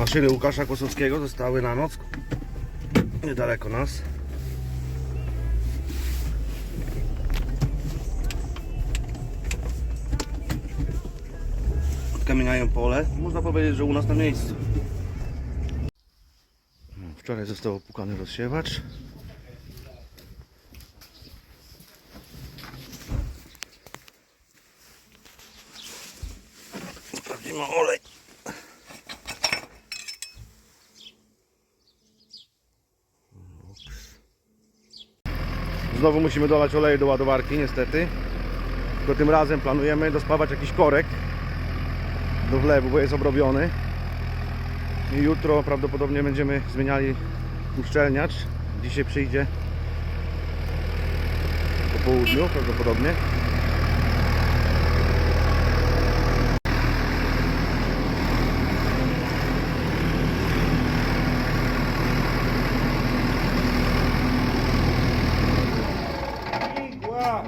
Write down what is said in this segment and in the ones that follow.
Maszyny Łukasza Kłosowskiego zostały na noc niedaleko nas. Odkamieniają pole. Można powiedzieć, że u nas na miejscu. Wczoraj został opukany rozsiewacz. Znowu musimy dolać oleju do ładowarki, niestety. Tylko tym razem planujemy dospawać jakiś korek do wlewu, bo jest obrobiony. I jutro prawdopodobnie będziemy zmieniali uszczelniacz. Dzisiaj przyjdzie po południu prawdopodobnie.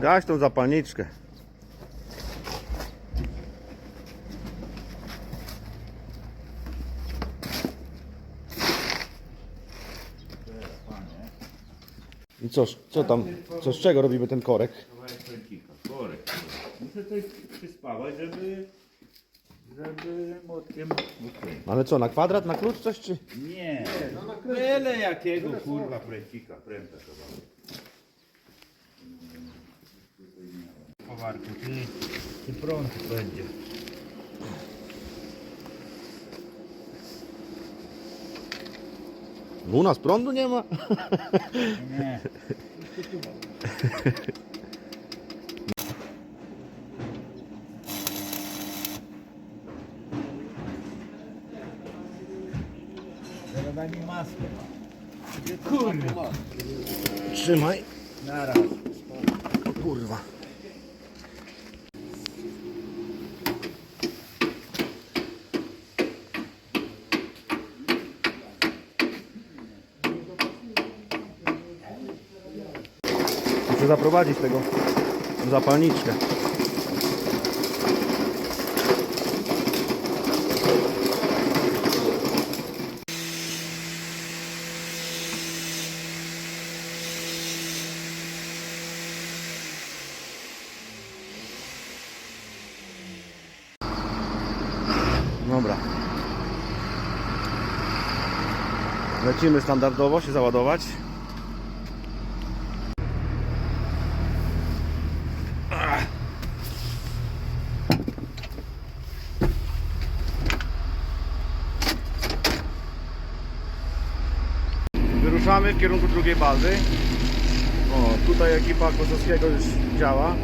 Gaś tą zapalniczkę. I co, co tam, co z czego robimy ten korek? Kawałek korek. Muszę coś przyspawać, żeby, żeby młotkiem ukręcić. Ale co, na kwadrat, na klucz coś czy? Nie, byle jakiego kurwa pręcika, pręta kawałek. Powarku, ty, ty prąd będzie. U nas prądu nie ma. Nie. Zaraz daj mi maskę. Kurwa. Trzymaj. Naraz. O kurwa. Muszę zaprowadzić tego zapalniczkę. Dobra. Lecimy standardowo się załadować. Wyruszamy w kierunku drugiej bazy. O, tutaj ekipa Kosowskiego już działa.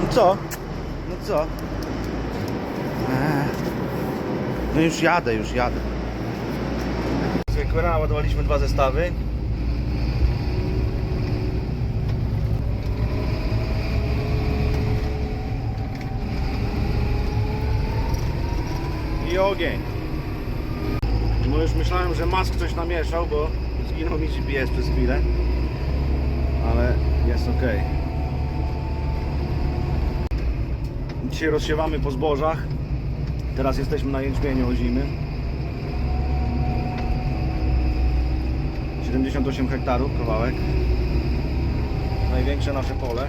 No co? No co? Eee. No już jadę, już jadę. Zwykle naładowaliśmy dwa zestawy. I ogień. No już myślałem, że mask coś namieszał, bo zginął mi GPS przez chwilę. Ale jest ok. Dzisiaj rozsiewamy po zbożach. Teraz jesteśmy na jęczmieniu ozimy. 78 hektarów kawałek. Największe nasze pole.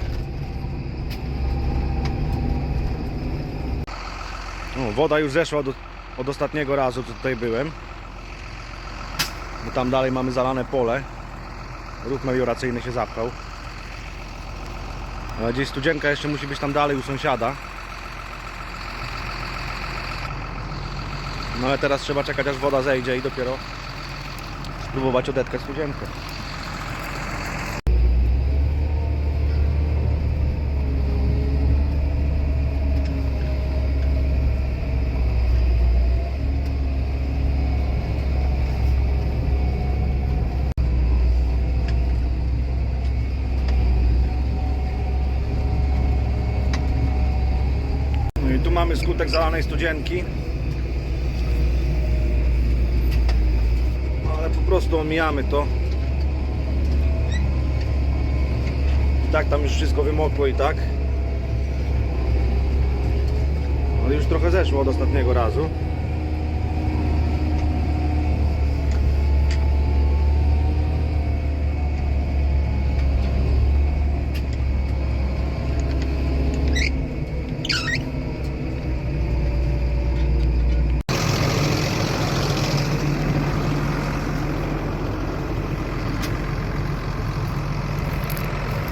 Woda już zeszła od, od ostatniego razu, co tutaj byłem. Bo tam dalej mamy zalane pole. Ruch melioracyjny się zapchał. Gdzieś studzienka jeszcze musi być tam dalej u sąsiada. No ale teraz trzeba czekać aż woda zejdzie i dopiero spróbować odetkać studzienkę. No i tu mamy skutek zalanej studzienki. No, prostu omijamy to. I tak tam już wszystko wymokło i tak. Ale już trochę zeszło od ostatniego razu.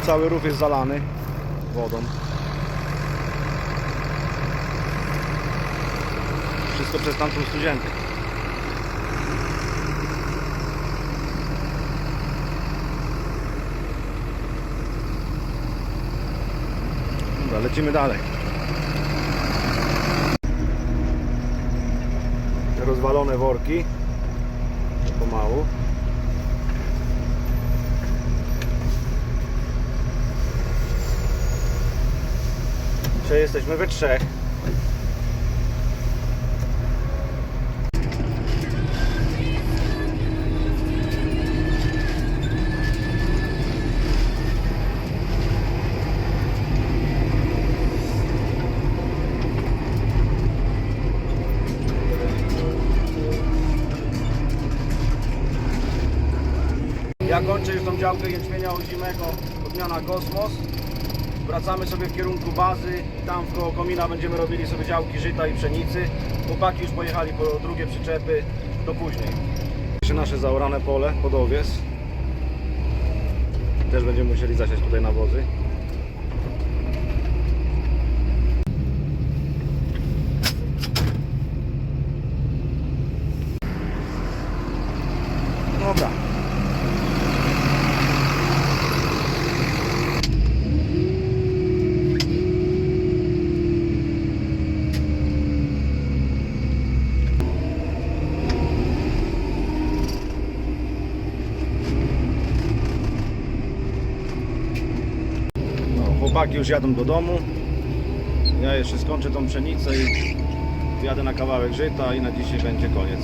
Cały rów jest zalany wodą. Wszystko przez tamtą studzienkę. Dobra, lecimy dalej. Rozwalone worki. Pomału. Dzisiaj jesteśmy we trzech. Ja kończę już tą działkę jęczmienia ozimego, odmiana Kosmos. Wracamy sobie w kierunku bazy. Tam w koło komina będziemy robili sobie działki żyta i pszenicy. Chłopaki już pojechali po drugie przyczepy, do później. Jeszcze nasze zaorane pole pod owies. Też będziemy musieli zasiać tutaj nawozy. Dobra. No, chłopaki już jadą do domu. Ja jeszcze skończę tą pszenicę i wjadę na kawałek żyta i na dzisiaj będzie koniec.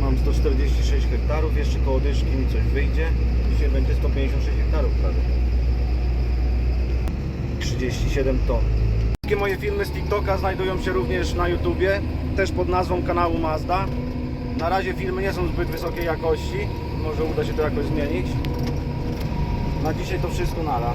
Mam 146 hektarów, jeszcze koło dyszki mi coś wyjdzie. Dzisiaj będzie 156 hektarów prawie. 37 ton. Wszystkie moje filmy z TikToka znajdują się również na YouTubie, też pod nazwą kanału Mazda. Na razie filmy nie są zbyt wysokiej jakości, może uda się to jakoś zmienić. Na dzisiaj to wszystko nara.